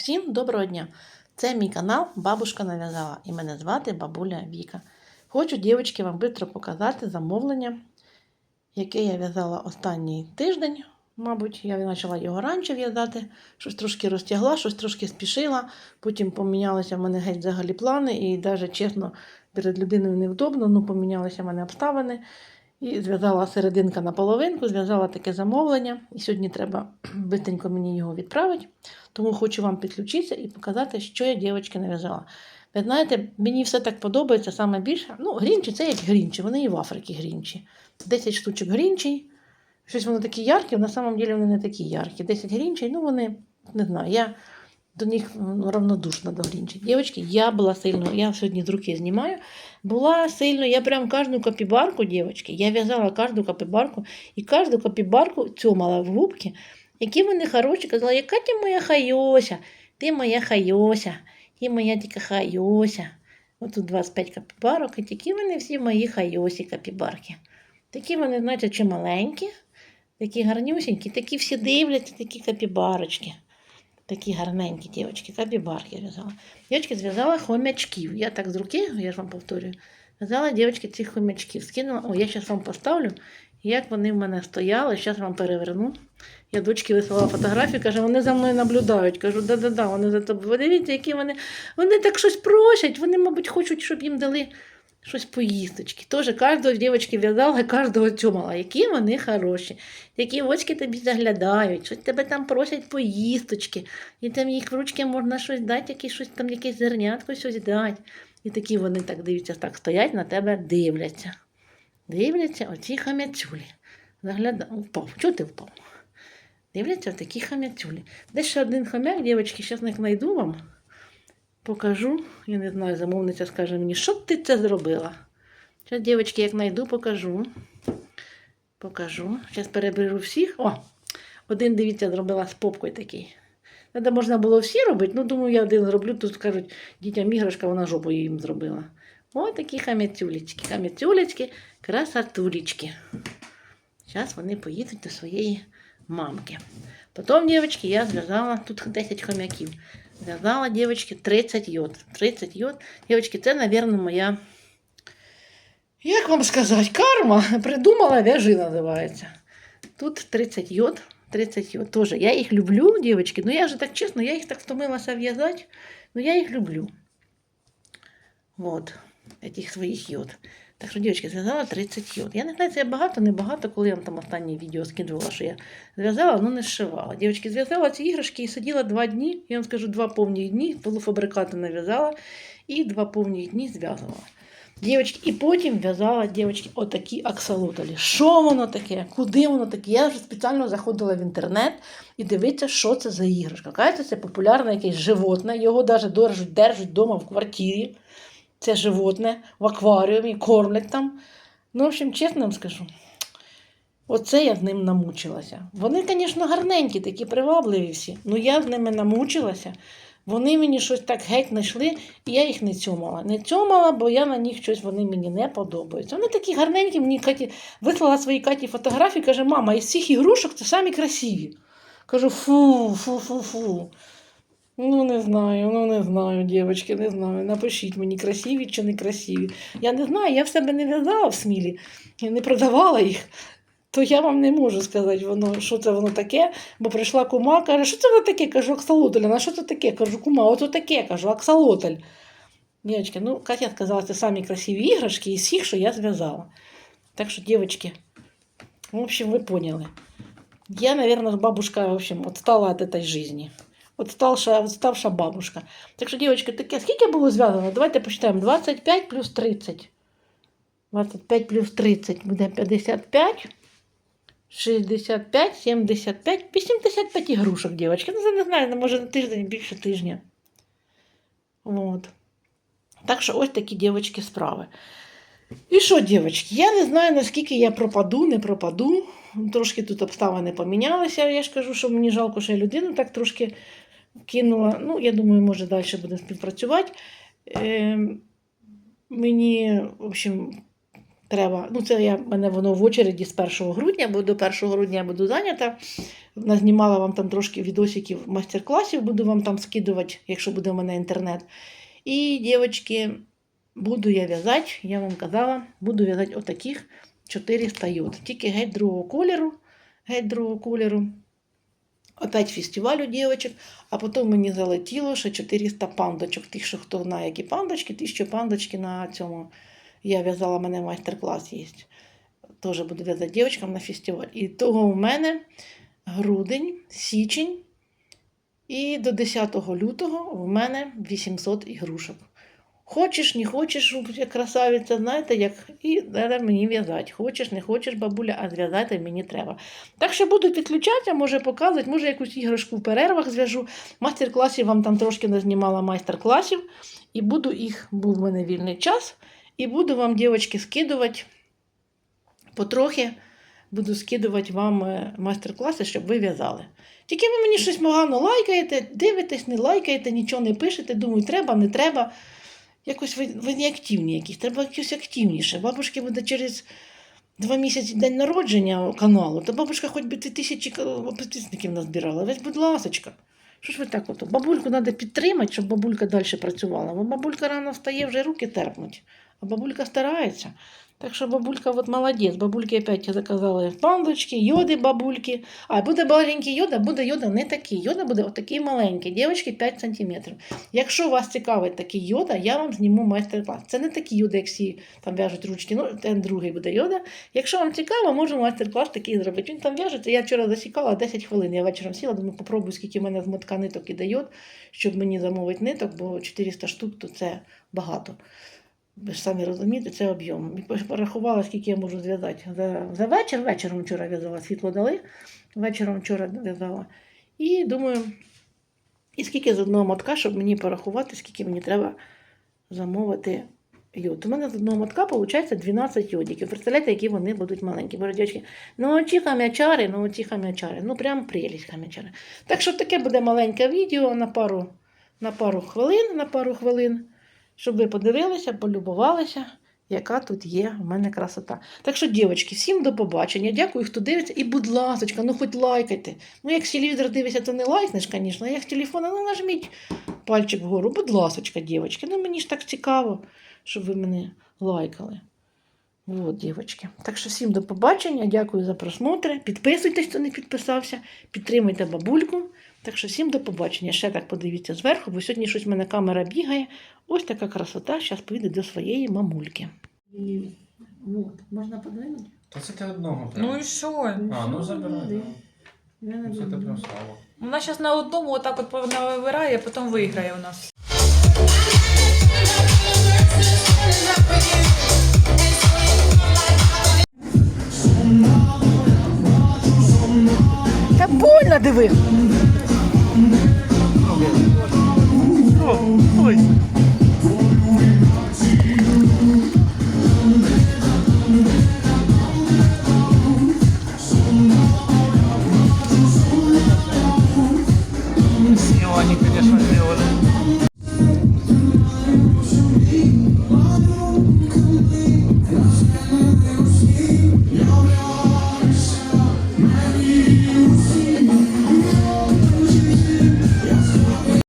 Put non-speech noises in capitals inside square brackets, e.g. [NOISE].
Всім доброго дня! Це мій канал Бабушка нав'язала і мене звати Бабуля Віка. Хочу, дівчатки, вам швидко показати замовлення, яке я в'язала останній тиждень. Мабуть, я почала його раніше в'язати, щось трошки розтягла, щось трошки спішила. Потім помінялися в мене геть взагалі плани, і навіть чесно, перед людиною невдобно, ну помінялися в мене обставини. І зв'язала серединка на половинку, зв'язала таке замовлення. І сьогодні треба [CLEARS THROAT] швидко мені його відправити. Тому хочу вам підключитися і показати, що я дівчатки нав'язала. Ви знаєте, мені все так подобається саме більше. Ну, грінчі це як грінчі, вони і в Африці грінчі. 10 штучок грінчі. Щось вони такі яркі, на самом деле вони не такі яркі. 10 грінчі, ну вони, не знаю, я до них равнодушна до грінчі. Дівчатки, я була сильно, я сьогодні з руки знімаю, була сильно, я прям кожну капібарку, дівчатки, я в'язала кожну капібарку і кожну капібарку цьомала в губки, які вони хороші, казала, яка ти моя хайося, ти моя хайося, ти моя тільки хайося. Ось тут 25 капібарок, і такі вони всі мої хайосі капібарки. Такі вони, знаєте, чи маленькі, такі гарнюсінькі, такі всі дивляться, такі капібарочки. Такі гарненькі дівчатки, капібарки в'язала. Дівчатки зв'язала хомячків. Я так з руки, я ж вам повторюю, в'язала дівчатки цих хомячків. Скинула, о, я зараз вам поставлю, як вони в мене стояли, зараз вам переверну. Я дочці висилала фотографію, каже, вони за мною наблюдають. Кажу, да-да-да, вони за тобою. Ви дивіться, які вони. Вони так щось просять, вони, мабуть, хочуть, щоб їм дали щось поїсточки. Тоже кожного дівчатки в'язала, кожного цьомала. Які вони хороші. Які очки тобі заглядають, щось тебе там просять поїсточки. І там їх в ручки можна щось дати, якесь, щось там якесь зернятко щось дати. І такі вони так дивляться, так стоять на тебе, дивляться. Дивляться оці хам'яцюлі. Загляда... Впав. Чого ти впав? Дивляться такі хам'яцюлі. Де ще один хомяк, дівчатки, зараз знайду вам. Покажу. Я не знаю, замовниця скаже мені, що ти це зробила? Зараз, дівчатки, як знайду, покажу. Покажу. Зараз переберу всіх. О! Один, дивіться, зробила з попкою такий. Треба можна було всі робити, ну думаю, я один зроблю, тут скажуть, дітям іграшка, вона жопу їм зробила. Ось такі хам'яцюлечки, хам'яцюлечки, красатулечки. Зараз вони поїдуть до своєї мамки. Потім, дівчатки, я зв'язала тут 10 хомяків. Зв'язала, дівчатки, 30 йод. 30 йод. Дівчатки, це, мабуть, моя. Як вам сказати, карма придумала, в'яжи називається. Тут 30 йод. 30 йод. Тоже. Я їх люблю, дівчатки. Ну я же так чесно, я їх так втомилася в'язати. Ну я їх люблю. Вот. Этих своїх йод. Так що, дівчатки, зв'язала 30 йод. Я не знаю, це багато, не багато, коли я вам там останнє відео скидувала, що я зв'язала, але не зшивала. Дівчатки, зв'язала ці іграшки і сиділа два дні. Я вам скажу, два повні дні, полуфабрикати нав'язала і два повні дні зв'язувала. Дівчатки, і потім в'язала дівчатки, отакі аксолотлі. Що воно таке? Куди воно таке? Я вже спеціально заходила в інтернет і дивитися, що це за іграшка. Кажеться, це популярне якесь животне, його навіть держать вдома в квартирі. Це животне в акваріумі, кормлять там. Ну, в общем, чесно вам скажу, оце я з ним намучилася. Вони, звісно, гарненькі, такі привабливі всі. Ну я з ними намучилася. Вони мені щось так геть знайшли, і я їх не цьомала. Не цьомала, бо я на них щось вони мені не подобаються. Вони такі гарненькі, мені Каті вислала своїй Каті фотографії, каже, мама, із всіх ігрушок це самі красиві. Кажу, фу, фу, фу, фу. Ну, не знаю, ну не знаю, дівчатки, не знаю. Напишіть мені, красиві чи не красиві. Я не знаю, я в себе не в'язала в смілі, я не продавала їх. То я вам не можу сказати, воно, що це воно таке, бо прийшла кума, каже, що це воно таке? Кажу, аксолотль. А що це таке? Кажу, кума, ото таке, кажу, аксолотль. Дівчатки, ну, Катя сказала, це самі красиві іграшки із всіх, що я зв'язала. Так що, дівчатки, в общем, ви поняли. Я, наверное, бабушка, в общем, отстала от этой жизни. Отставша, отставша бабушка. Так що, дівчатки, таке, скільки було зв'язано? Давайте посчитаємо. 25 плюс 30. 25 плюс 30 буде 55. 65, 75, 85 ігрушок, дівчатки. Ну, це не знаю, може на тиждень, більше тижня. От. Так що ось такі дівчатки справи. І що, дівчатки, я не знаю, наскільки я пропаду, не пропаду. Трошки тут обставини помінялися. Я ж кажу, що мені жалко, що я людину так трошки кинула. Ну, я думаю, може, далі будемо співпрацювати. Е, мені, в общем, треба. Ну, це я, мене воно в очереді з 1 грудня, бо до 1 грудня я буду зайнята. назнімала вам там трошки відосиків майстер-класів, буду вам там скидувати, якщо буде в мене інтернет. І, дівчатки, буду я в'язати, я вам казала, буду в'язати отаких 400 йод. Тільки геть другого кольору. Геть другого кольору. Опять фестиваль у дівчаток, а потім мені залетіло ще 400 пандочок. Тих, що хто знає, які пандочки, ті, що пандочки на цьому. Я в'язала, в мене майстер-клас є. Теж буду в'язати дівчаткам на фестиваль. І того у мене грудень, січень. І до 10 лютого в мене 800 ігрушок. Хочеш, не хочеш, красавиця, знаєте, як і треба мені в'язати. Хочеш, не хочеш, бабуля, а зв'язати мені треба. Так що буду підключатися, може показувати, може якусь іграшку в перервах зв'яжу. Майстер-класів вам там трошки не знімала майстер-класів. І буду їх, був в мене вільний час. І буду вам, дівчатки, скидувати потрохи. Буду скидувати вам е, майстер-класи, щоб ви в'язали. Тільки ви мені щось погано лайкаєте, дивитесь, не лайкаєте, нічого не пишете, думаю, треба, не треба. Якось ви, ви не активні якісь, треба якось активніше. Бабушки буде через два місяці день народження каналу, то бабушка хоч би ти тисячі підписників назбирала. Весь, будь ласочка. Що ж ви так ото? Бабульку треба підтримати, щоб бабулька далі працювала. Бо бабулька рано встає, вже руки терпнуть. А бабулька старається. Так що бабулька от молодець. Бабульки опять заказали пандочки, йоди бабульки. А буде маленький йода, буде йода не такий. Йода буде отакий маленький, дівчатки 5 см. Якщо вас цікавить такий йода, я вам зніму майстер-клас. Це не такі йоди, як всі там в'яжуть ручки, ну ten другий буде йода. Якщо вам цікаво, можу майстер-клас такий зробити. Він там в'яжеться. Я вчора засікала 10 хвилин. Я вечором сіла, думаю, попробую, скільки в мене з мотка ниток іде йод, щоб мені замовити ниток, бо 400 штук то це багато. Ви ж самі розумієте, це об'єм. Порахувала, скільки я можу зв'язати. За, за вечір, вечором вчора в'язала, світло дали, вечором вчора в'язала. І думаю, і скільки з одного мотка, щоб мені порахувати, скільки мені треба замовити йод. У мене з одного мотка виходить 12 йодиків. Представляєте, які вони будуть маленькі. Боже, дівчатки, ну оці хам'ячари, ну оці хам'ячари. Ну прям прелість хам'ячари. Так що таке буде маленьке відео на пару, на пару хвилин, на пару хвилин, щоб ви подивилися, полюбувалися. Яка тут є в мене красота. Так що, дівчатки, всім до побачення. Дякую, хто дивиться. І, будь ласочка, ну хоч лайкайте. Ну, як з телевізора дивишся, то не лайкнеш, звісно, а як з ну нажміть пальчик вгору. Будь ласочка, дівчатки. Ну мені ж так цікаво, щоб ви мене лайкали. От, дівчатки. Так що всім до побачення. Дякую за просмотри. Підписуйтесь, хто не підписався. Підтримуйте бабульку. Так що всім до побачення. Ще так подивіться зверху, бо сьогодні щось в мене камера бігає. Ось така красота. Зараз поїде до своєї мамульки. От, можна подивитися? Та це ти одного. Ну і що? А, ну забирай. Ну, Це ти прям слава. Вона зараз на одному отак от вибирає, а потім виграє у нас. Та больно диви. и они, конечно, сделали